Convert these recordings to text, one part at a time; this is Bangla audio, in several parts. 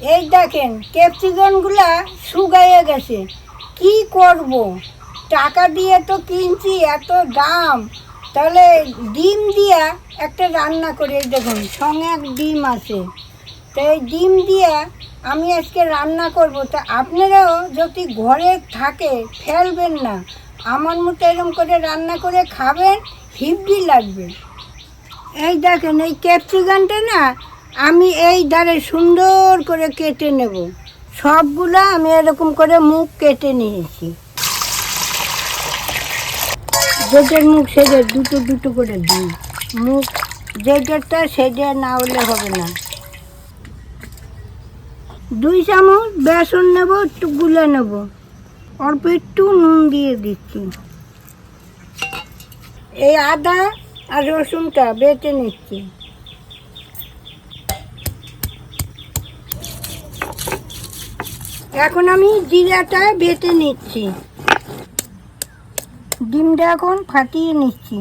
এই দেখেন, ক্যাপসিকামগুলা শুকাইয়ে গেছে। কি করব? টাকা দিয়ে তো কিনছি, এত দাম। তাহলে ডিম দিয়া একটা রান্না করে, এই দেখুন, সঙ্গে এক ডিম আছে। তো এই ডিম দিয়া আমি আজকে রান্না করব। তা আপনারাও যদি ঘরে থাকে, ফেলবেন না। আমার মতো এরকম করে রান্না করে খাবেন হিব্বি লাগবে। এই দেখেন, এই ক্যাপসিকামটা না আমি এই ধারে সুন্দর করে কেটে নেব। সবগুলো আমি এরকম করে মুখ কেটে নিয়েছি। যেটার মুখ সেটার দুটো দুটো করে দিই। মুখ যেটারটা সেটা না হলে হবে না। দুই চামচ বেসন নেব, একটু গুলে নেব। অল্প একটু নুন দিয়ে দিচ্ছি। এই আদা আর রসুনটা বেটে নিচ্ছি। এখন আমি জিরাটা বেটে নিচ্ছি। ডিমটা এখন ফাটিয়ে নিচ্ছি।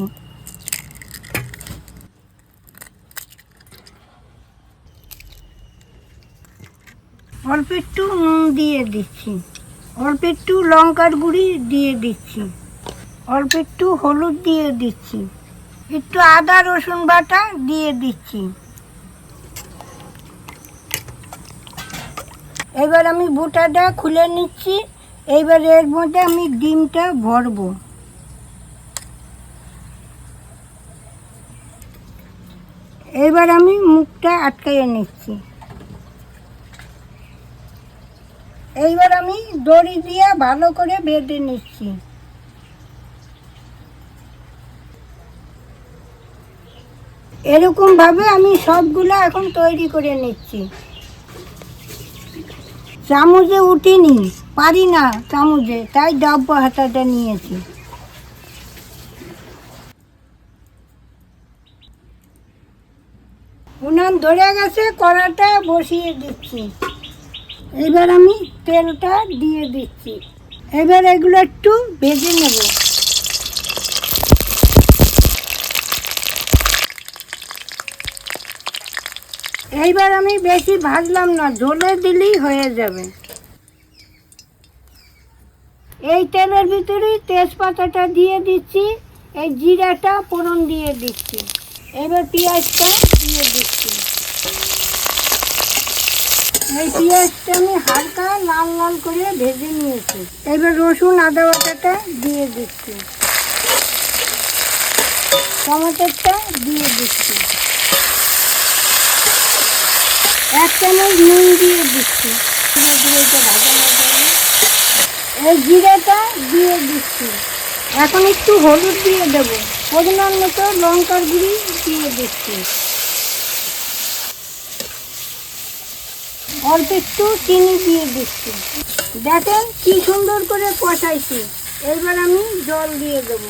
অল্প একটু নুন দিয়ে দিচ্ছি। অল্প একটু লঙ্কার গুঁড়ি দিয়ে দিচ্ছি। অল্প একটু হলুদ দিয়ে দিচ্ছি। একটু আদা রসুন বাটা দিয়ে দিচ্ছি। এবার আমি বুটাটা খুলে নিচ্ছি। এইবার এর মধ্যে আমি ডিমটা ভরবো। এবার আমি মুখটা আটকাইয়ে নিচ্ছি। এইবার আমি দড়ি দিয়ে ভালো করে বেঁধে নিচ্ছি। এরকম ভাবে আমি সবগুলো এখন তৈরি করে নিচ্ছি। চামচে উঠিনি, পারি না চামচে, তাই ডাব্বা হাতাটা নিয়েছি। উনান ধরে গেছে, কড়াটা বসিয়ে দিচ্ছি। এবার আমি তেলটা দিয়ে দিচ্ছি। এবার এগুলো একটু ভেজে নেব। এইবার আমি বেশি ভাজলাম না, ঝোলে দিলেই হয়ে যাবে। এই তেলের ভিতরেই তেজপাতাটা দিয়ে দিচ্ছি, এই জিরাটা ফোড়ন দিয়ে দিচ্ছি। এবার পেঁয়াজটা দিয়ে দিচ্ছি। এই পেঁয়াজটা আমি হালকা লাল লাল করে ভেজে নিয়েছি। এবার রসুন, আদা বাটাটা দিয়ে দিচ্ছি। টমেটোটা দিয়ে দিচ্ছি। এক চামচ নুন দিয়ে দিচ্ছি। এই জিরাটা দিয়ে দিচ্ছি। এখন একটু হলুদ দিয়ে দেবো। পরিমাণ মতো লঙ্কার গুঁড়ি দিয়ে দিচ্ছি। অল্প একটু চিনি দিয়ে দিচ্ছি। দেখেন কি সুন্দর করে কষাইছি। এবার আমি জল দিয়ে দেবো।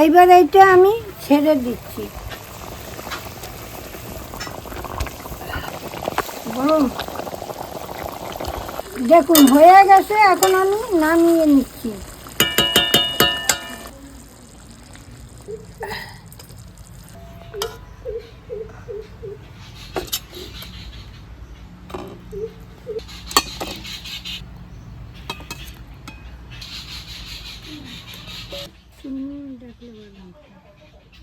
এইবার এইটা আমি ছেড়ে দিচ্ছি। দেখুন হয়ে গেছে এখন আমি নামিয়ে নিচ্ছি।